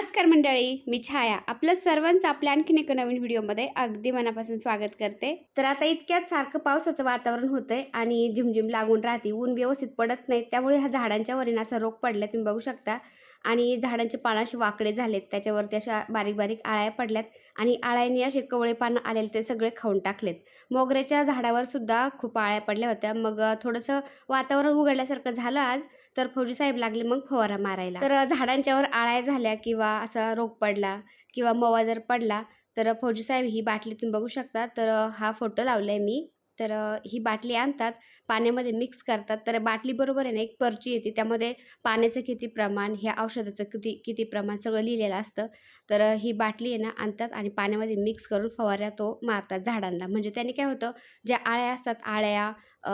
नमस्कार मंडळी मी छाया. आपलं सर्वांचं आपल्या आणखीन एका नवीन व्हिडिओमध्ये अगदी मनापासून स्वागत करते. तर आता इतक्यात सारखं पावसाचं वातावरण होतंय आणि झिमझिम लागून राहते. ऊन व्यवस्थित पडत नाही. त्यामुळे ह्या झाडांच्या वरीन असा रोग पडला तुम्ही बघू शकता. आणि झाडांचे पानं असे वाकडे झालेत. त्याच्यावरती अशा बारीक बारीक आळ्या पडल्यात आणि आळ्यांनी असे कवळे पानं आलेले ते सगळे खाऊन टाकलेत. मोगऱ्याच्या झाडावर सुद्धा खूप आळ्या पडल्या होत्या. मग थोडंसं वातावरण उघडल्यासारखं झालं आज. तर फौजी साहेब लागले मग फवारा मारायला. तर झाडांच्यावर आळ्या झाल्या किंवा असा रोग पडला किंवा मवा जर पडला तर फौजी साहेब ही बाटली तुम्ही बघू शकता. तर हा फोटो लावला आहे मी. तर ही बाटली आणतात पाण्यामध्ये मिक्स करतात. तर बाटलीबरोबर आहे ना एक पर्ची येते. त्यामध्ये पाण्याचं किती प्रमाण ह्या औषधाचं किती किती प्रमाण सगळं लिहिलेलं असतं. तर ही बाटली आहे ना आणतात आणि पाण्यामध्ये मिक्स करून फवाऱ्या तो मारतात झाडांना. म्हणजे त्याने काय होतं ज्या आळ्या असतात आळ्या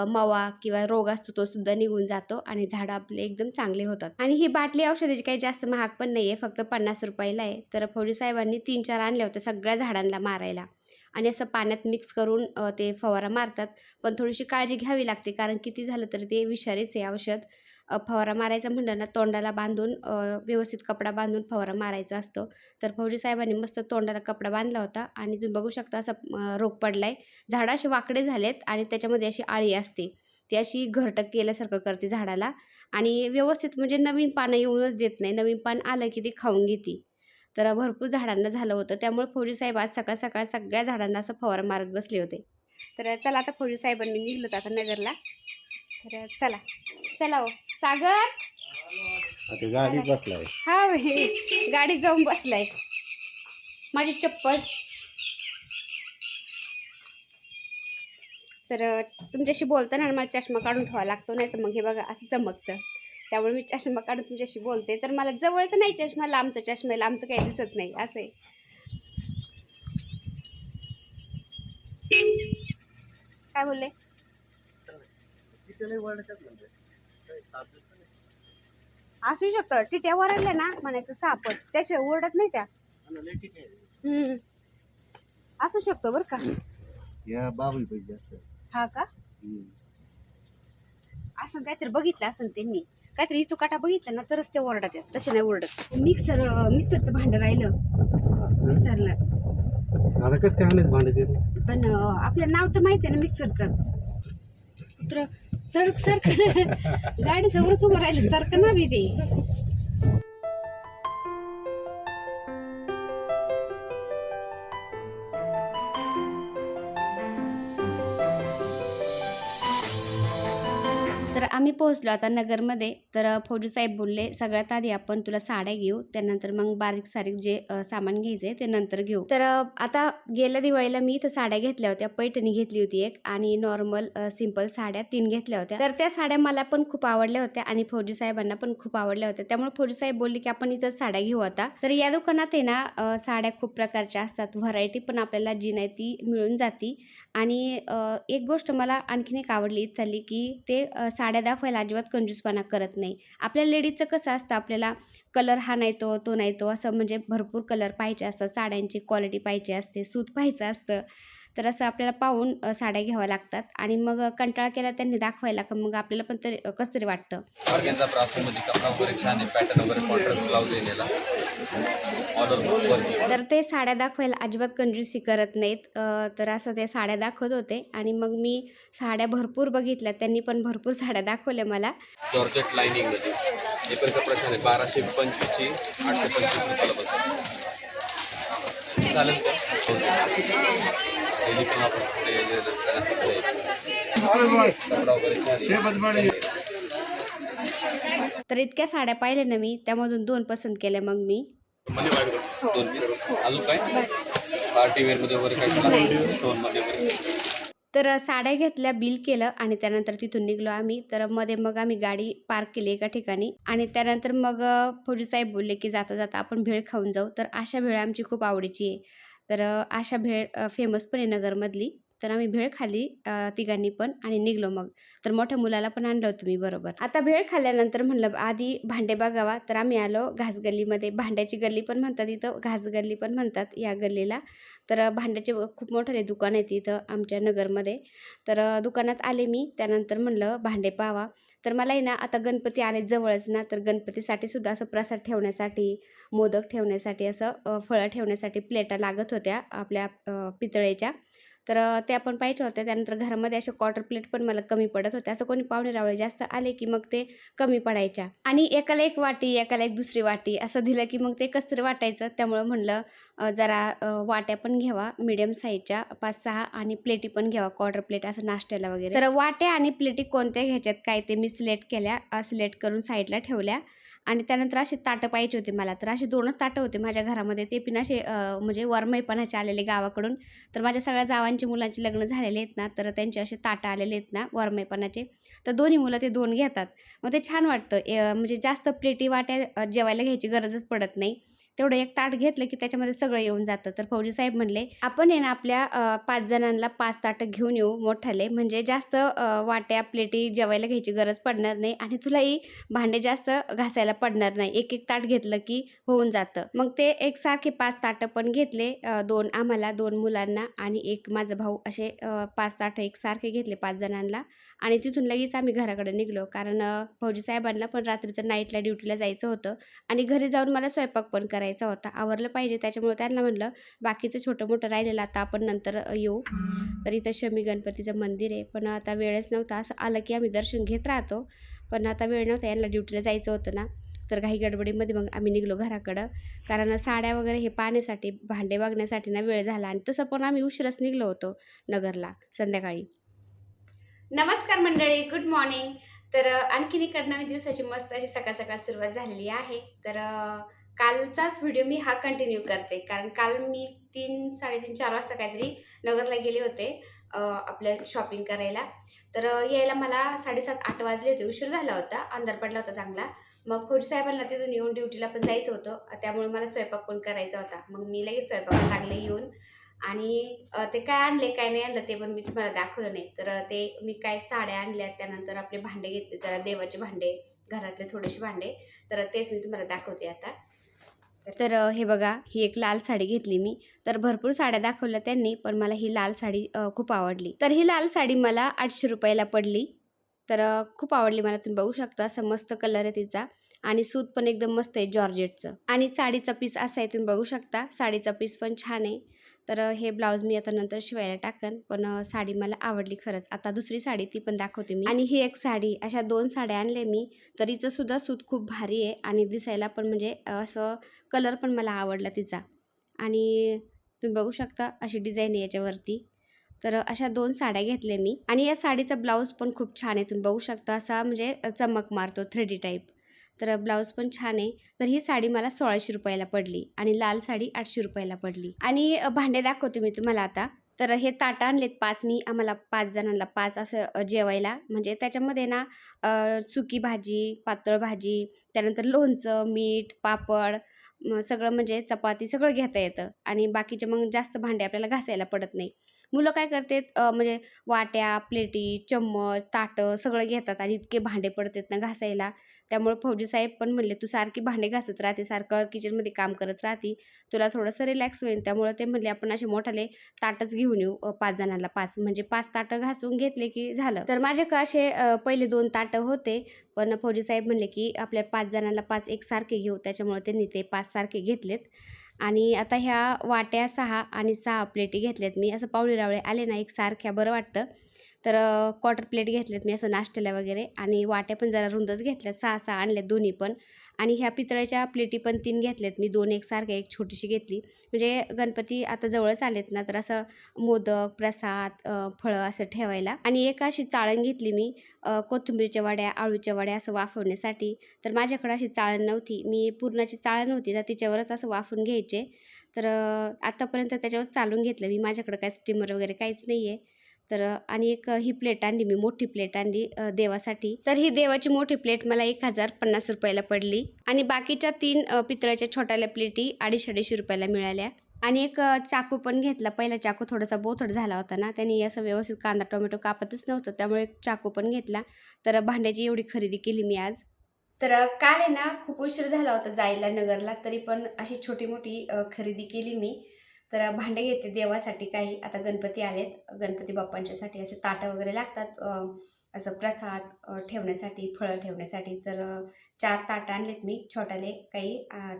मवा किंवा रोग असतो तो सुद्धा निघून जातो आणि झाडं आपले एकदम चांगले होतात. आणि ही बाटली औषधाची काही जास्त महाग पण नाही आहे फक्त पन्नास रुपयाला आहे. तर फौजी साहेबांनी तीन चार आणले होते सगळ्या झाडांना मारायला. आणि असं पाण्यात मिक्स करून ते फवारा मारतात. पण थोडीशी काळजी घ्यावी लागते कारण किती झालं तर ते विषारीच आहे औषध. फवारा मारायचा म्हणलं ना तोंडाला बांधून व्यवस्थित कपडा बांधून फवारा मारायचा असतो. तर फौजी साहेबांनी मस्त तोंडाला कपडा बांधला होता आणि तुम्ही बघू शकता असा रोग पडला आहे झाडं असे वाकडे झालेत आणि त्याच्यामध्ये अशी आळी असते. ती अशी घरटक केल्यासारखं करते झाडाला आणि व्यवस्थित म्हणजे नवीन पानं येऊनच देत नाही. नवीन पान आलं की ती खाऊन घेते. तर भरपूर झाडांना झालं होतं. त्यामुळे फौजी साहेब आज सकाळ सकाळ सगळ्या झाडांना असं फवारा मारत बसले होते. तर चला आता फौजी साहेबांनी निघलो आता नगरला. तर चला. चला हो. सागर? आता गाडी बसलाय. हा बाई, गाडी जाऊन बसलाय. माझी चप्पल. तर तुमच्याशी बोलताना ना मला चष्मा काढून ठेवावा लागतो नाही तर मग हे बघा असं चमकतं. त्यामुळे मी चष्मा काढून तुमच्याशी बोलते. तर मला जवळचं नाही चष्मा लांबचा चष्मा आहे लांबचं काही दिसत नाही असं आहे. काय बोलले? असू शकतं. टिट्या वरडल्या ना म्हणायचं सापट त्याशिवाय ओरडत नाही त्या. हम्म. असू शकतो बरं का. या पाहिजे जास्त हा का. असं काहीतरी बघितलं असं त्यांनी. काहीतरी चुकाटा बघितला ना तरच ते ओरडत आहेत. तसे नाही ओरडत. मिक्सर मिक्सरचं भांडं राहिलं. मिक्सरला. आता कसं काय आणायचं भांडे ते? पण अं, आपलं नाव तर माहिती आहे ना मिक्सरचं. तर सरक सरक. गाडी समोरच उभं राहिली सरक ना बी ते. पोहोचलो आता नगरमध्ये तर फौजी साहेब बोलले सगळ्यात आधी आपण तुला साड्या घेऊ त्यानंतर मग बारीक सारीक जे सामान घ्यायचे ते नंतर घेऊ. तर आता गेल्या दिवाळीला मी इथं साड्या घेतल्या होत्या पैठणी घेतली होती एक आणि नॉर्मल सिंपल साड्या तीन घेतल्या होत्या. तर त्या साड्या मला पण खूप आवडल्या होत्या आणि फौजी साहेबांना पण खूप आवडल्या होत्या. त्यामुळे फौजी साहेब बोलले की आपण इथं साड्या घेऊ आता. तर या दुकानात आहे ना साड्या खूप प्रकारच्या असतात व्हरायटी पण आपल्याला जी नाही ती मिळून जाती. आणि एक गोष्ट मला आणखीन एक आवडली इथली की ते साड्या दाखवायला अजिबात कंजूसपणा करत नाही. आपल्या लेडीजचं कसं असतं आपल्याला कलर हा नाही तो तो नाही तो असं म्हणजे भरपूर कलर पाहिजे असतात. साड्यांची क्वालिटी पाहिजे असते सूत पाहिजे असतं. तर असं आपल्याला पाहून साड्या घ्याव्या लागतात आणि मग कंटाळा केला त्यांनी दाखवायला का मग आपल्याला पण तरी कसं तरी वाटतं. तर ते साड्या दाखवायला अजिबात कंजूसी करत नाहीत. तर असं ते साड्या दाखवत होते आणि मग मी साड्या भरपूर बघितल्या. त्यांनी पण भरपूर साड्या दाखवल्या मला. जॉर्जेट लाईनिंगमध्ये. बाराशे पंचवीसची आठशे पंचवीस चालेल. का पण आपण कुठे आहे. तर इतक्या साड्या पाहिल्या ना मी त्यामधून दोन पसंत केल्या मग मी. वाईट बघ. दोन पीस अजून काय? पार्टी वेअरमध्ये वगैरे काय? स्टोनमध्ये वगैरे? तर साड्या घेतल्या बिल केलं आणि त्यानंतर तिथून निघलो आम्ही. तर मध्ये मग आम्ही गाडी पार्क केली एका ठिकाणी आणि त्यानंतर मग अ, फौजी साहेब बोलले की जाता जाता आपण भेळ खाऊन जाऊ. तर अशा भेळ आमची खूप आवडीची आहे. तर अशा आशा भेळ फेमस पण आहे नगरमधली. तर आम्ही भेळ खाल्ली तिघांनी पण आणि निघलो मग. तर मोठ्या मुलाला पण आणलं होतं मी बरोबर. आता भेळ खाल्ल्यानंतर म्हणलं आधी भांडे बघावा. तर आम्ही आलो घास गल्लीमध्ये. भांड्याची गल्ली पण म्हणतात इथं घास गल्ली पण म्हणतात या गल्लीला. तर भांड्याचे खूप मोठे दुकान आहे तिथं आमच्या नगरमध्ये. तर दुकानात आले मी. त्यानंतर म्हणलं भांडे पावा. तर मला आहे ना आता गणपती आले जवळच ना तर गणपतीसाठी सुद्धा असं प्रसाद ठेवण्यासाठी मोदक ठेवण्यासाठी असं फळं ठेवण्यासाठी प्लेटा लागत होत्या आपल्या पितळेच्या. तर ते त्या पण पाहिजे होत्या त्यानंतर घरामध्ये असे क्वार्टर प्लेट पण मला कमी पडत होते. असं कोणी पाहुणे रावळे जास्त आले की मग ते कमी पडायच्या. आणि एकाला एक वाटी एकाला एक दुसरी वाटी असं दिलं की मग ते कसं वाटायचं. त्यामुळं म्हणलं जरा वाट्या पण घ्यावा मिडियम साईजच्या पाच सहा आणि प्लेटी पण घ्यावा क्वार्टर प्लेट असं नाश्त्याला वगैरे. तर वाट्या आणि प्लेटी कोणत्या घ्यायच्यात काय ते मी सिलेक्ट केल्या सिलेक्ट करून साईडला ठेवल्या. आणि त्यानंतर असे ताटं पाहिजे होते मला. तर असे दोनच ताटं होते माझ्या घरामध्ये. ते पण असे म्हणजे वरमईपणाचे आलेले गावाकडून. तर माझ्या सगळ्या जावांची मुलांची लग्न झालेले आहेत ना तर त्यांचे असे ताटं आलेले आहेत ना वरमईपणाचे तर दोन्ही मुलं ते दोन घेतात. मग ते छान वाटतं. म्हणजे जास्त प्लेटी वाट्या जेवायला घ्यायची गरजच पडत नाही. तेवढं एक ताट घेतलं की त्याच्यामध्ये सगळं येऊन जातं. तर फौजी साहेब म्हणले आपण आहे ना आपल्या पाच जणांना पाच ताटं घेऊन येऊ मोठाले. म्हणजे जास्त वाट्या प्लेटी जेवायला घ्यायची गरज पडणार नाही आणि तुलाही भांडे जास्त घासायला पडणार नाही. एक एक ताट घेतलं की होऊन जातं. मग ते एक सारखे पाच ताटं पण घेतले दोन आम्हाला दोन मुलांना आणि एक माझा भाऊ. असे पाच ताटं एकसारखे घेतले पाच जणांना आणि तिथून लगेच आम्ही घराकडे निघलो. कारण अ, फौजी साहेबांना पण रात्रीचं नाईटला ड्युटीला जायचं होतं आणि घरी जाऊन मला स्वयंपाक पण करायचा होता. आवरलं पाहिजे. त्याच्यामुळे त्यांना म्हणलं बाकीचं छोटं मोठं राहिलेलं आता आपण नंतर येऊ. तर इथं शमी गणपतीचं मंदिर आहे. पण आता वेळच नव्हता. असं आलं की आम्ही दर्शन घेत राहतो. पण आता वेळ नव्हता. यांना ड्युटीला जायचं होतं ना. तर काही गडबडीमध्ये मग आम्ही निघलो घराकडं. कारण साड्या वगैरे हे पाहण्यासाठी भांडे बघण्यासाठी ना वेळ झाला. आणि तसं पण आम्ही उशिराच निघलो होतो नगरला संध्याकाळी. नमस्कार मंडळी. गुड मॉर्निंग तर आणखीन इकडनं नवीन दिवसाची मस्त अशी सकाळ सकाळ सुरुवात झालेली आहे. तर कालचाच व्हिडिओ मी हा कंटिन्यू करते. कारण काल मी तीन साडेतीन चार वाजता काहीतरी नगरला गेले होते आपल्या शॉपिंग करायला. तर यायला मला साडेसात आठ वाजले होते. उशीर झाला होता. अंधार पडला होता चांगला. मग फौजी साहेबांना तिथून येऊन ड्युटीला पण जायचं होतं. त्यामुळे मला स्वयंपाक पण करायचा होता. मग मी लगेच स्वयंपाक लागले येऊन. आणि ते काय आणले काय नाही आणलं ते पण मी तुम्हाला दाखवलं नाही. तर ते मी काय साड्या आणल्या त्यानंतर आपले भांडे घेतले. जरा देवाचे भांडे घरातले थोडेसे भांडे. तर तेच मी तुम्हाला दाखवते आता. तर हे बघा ही एक लाल साडी घेतली मी. तर भरपूर साड्या दाखवल्या त्यांनी पण मला ही लाल साडी खूप आवडली. तर ही लाल साडी मला आठशे रुपयाला पडली. तर खूप आवडली मला तुम्ही बघू शकता असं मस्त कलर आहे तिचा. आणि सूत पण एकदम मस्त आहे जॉर्जेटचं. आणि साडीचा पीस असा आहे तुम्ही बघू शकता साडीचा पीस पण छान आहे. तर हे ब्लाऊज मी आता नंतर शिवायला टाकन पण साडी मला आवडली खरंच. आता दुसरी साडी ती पण दाखवते मी. आणि ही एक साडी अशा दोन साड्या आणल्या मी. तर हिचं सुद्धा सूत खूप भारी आहे आणि दिसायला पण म्हणजे असं कलर पण मला आवडला तिचा. आणि तुम्ही बघू शकता अशी डिझाईन आहे याच्यावरती. तर अशा दोन साड्या घेतल्या मी. आणि या साडीचा ब्लाऊज पण खूप छान आहे. तुम्ही बघू शकता असा म्हणजे चमक मारतो थ्री डी टाईप. तर ब्लाऊज पण छान आहे. तर ही साडी मला सोळाशे रुपयाला पडली आणि लाल साडी आठशे रुपयाला पडली. आणि भांडे दाखवते मी तुम्हाला आता. तर हे ताटं आणलेत पाच मी आम्हाला पाच जणांना पाच असं जेवायला. म्हणजे त्याच्यामध्ये ना सुकी भाजी पातळ भाजी त्यानंतर लोणचं मीठ पापड सगळं म्हणजे चपाती सगळं घेता येतं. आणि बाकीचे मग जास्त भांडे आपल्याला घासायला पडत नाही. मुलं काय करतात म्हणजे वाट्या प्लेटी चम्मच ताटं सगळं घेतात आणि इतके भांडे पडतात ना घासायला. त्यामुळे फौजी साहेब पण म्हणले तू सारखी भांडे घासत राहते सारखं किचनमध्ये काम करत राहते. तुला थोडंसं रिलॅक्स होईल. त्यामुळे ते म्हणले आपण असे मोठाले ताटच घेऊन येऊ पाच जणांना पाच. म्हणजे पाच ताटं घासून घेतले की झालं. तर माझ्याकडे असे पहिले दोन ताटं होते. पण फौजी साहेब म्हणले की आपल्या पाच जणांना पाच एकसारखे घेऊ. त्याच्यामुळे त्यांनी ते पाच सारखे घेतलेत. आणि आता ह्या वाट्या सहा आणि सहा प्लेटी घेतल्यात. मी असं पावणे रावळे आले ना एक सारख्या बरं वाटतं. तर क्वार्टर प्लेट घेतल्यात मी असं नाश्त्याला वगैरे आणि वाट्या पण जरा रुंदच घेतल्यात सहा सहा आणल्यात दोन्ही पण. आणि ह्या पितळ्याच्या प्लेटी पण तीन घेतल्यात मी दोन एकसारख्या एक छोटीशी घेतली. म्हणजे गणपती आता जवळच आलेत ना तर असं मोदक प्रसाद फळं असं ठेवायला. आणि एक अशी चाळण घेतली मी कोथिंबीरच्या वड्या आळूच्या वड्या असं वाफवण्यासाठी. तर माझ्याकडे अशी चाळण नव्हती. मी पूर्णाची चाळण होती तर तिच्यावरच असं वाफून घ्यायचे. तर आत्तापर्यंत त्याच्यावर चालून घेतलं मी. माझ्याकडं काय स्टीमर वगैरे काहीच नाही आहे तर आणि एक ही प्लेट आणली मी मोठी प्लेट आणली देवासाठी. तर ही देवाची मोठी प्लेट मला एक हजार पन्नास रुपयाला पडली. आणि बाकीच्या तीन पितळ्याच्या पितळाच्या छोट्याल्या प्लेटी अडीचशे अडीचशे रुपयाला मिळाल्या. आणि एक चाकू पण घेतला. पहिला चाकू थोडासा बोथड झाला होता ना त्यांनी असं व्यवस्थित कांदा टोमॅटो कापतच नव्हतं. त्यामुळे एक चाकू पण घेतला. तर भांड्याची एवढी खरेदी केली मी आज. तर काल आहे ना खूप उशीर झाला होता जायला नगरला तरी पण अशी छोटी मोठी खरेदी केली मी. तर भांडे घेते देवासाठी काही. आता गणपती आलेत. गणपती बाप्पांच्यासाठी असे ताटं वगैरे लागतात. असं प्रसाद ठेवण्यासाठी फळं ठेवण्यासाठी. तर चार ताटं आणलेत मी. छोट्याले काही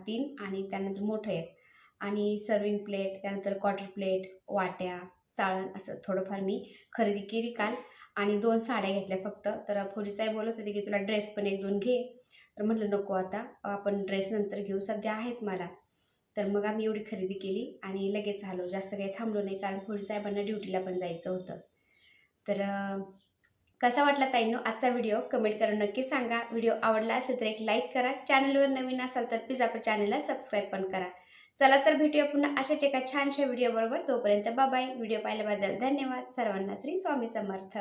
तीन आणि त्यानंतर मोठं एक. आणि सर्विंग प्लेट त्यानंतर क्वार्टर प्लेट वाट्या चाळण असं थोडंफार मी खरेदी केली काल. आणि दोन साड्या घेतल्या फक्त. तर फौजीसाहेब बोलत होते की तुला ड्रेस पण एक दोन घे. तर म्हटलं नको आता. आपण ड्रेस नंतर घेऊ. सध्या आहेत मला. तर मग आम्ही एवढी खरेदी केली आणि लगेच आलो. जास्त काही थांबलो नाही कारण फोडीसाहेबांना ड्युटीला पण जायचं होतं. तर कसा वाटला ताईंनो आजचा व्हिडिओ कमेंट करून नक्की सांगा. व्हिडिओ आवडला असेल तर एक लाईक करा. चॅनलवर नवीन असाल तर प्लीज आपल्या चॅनलला सबस्क्राईब पण करा. चला तर भेटूया पुन्हा अशाच एका छानशा व्हिडिओ बरोबर. तोपर्यंत बाबाई व्हिडिओ पाहिल्याबद्दल धन्यवाद. सर्वांना श्री स्वामी समर्थ.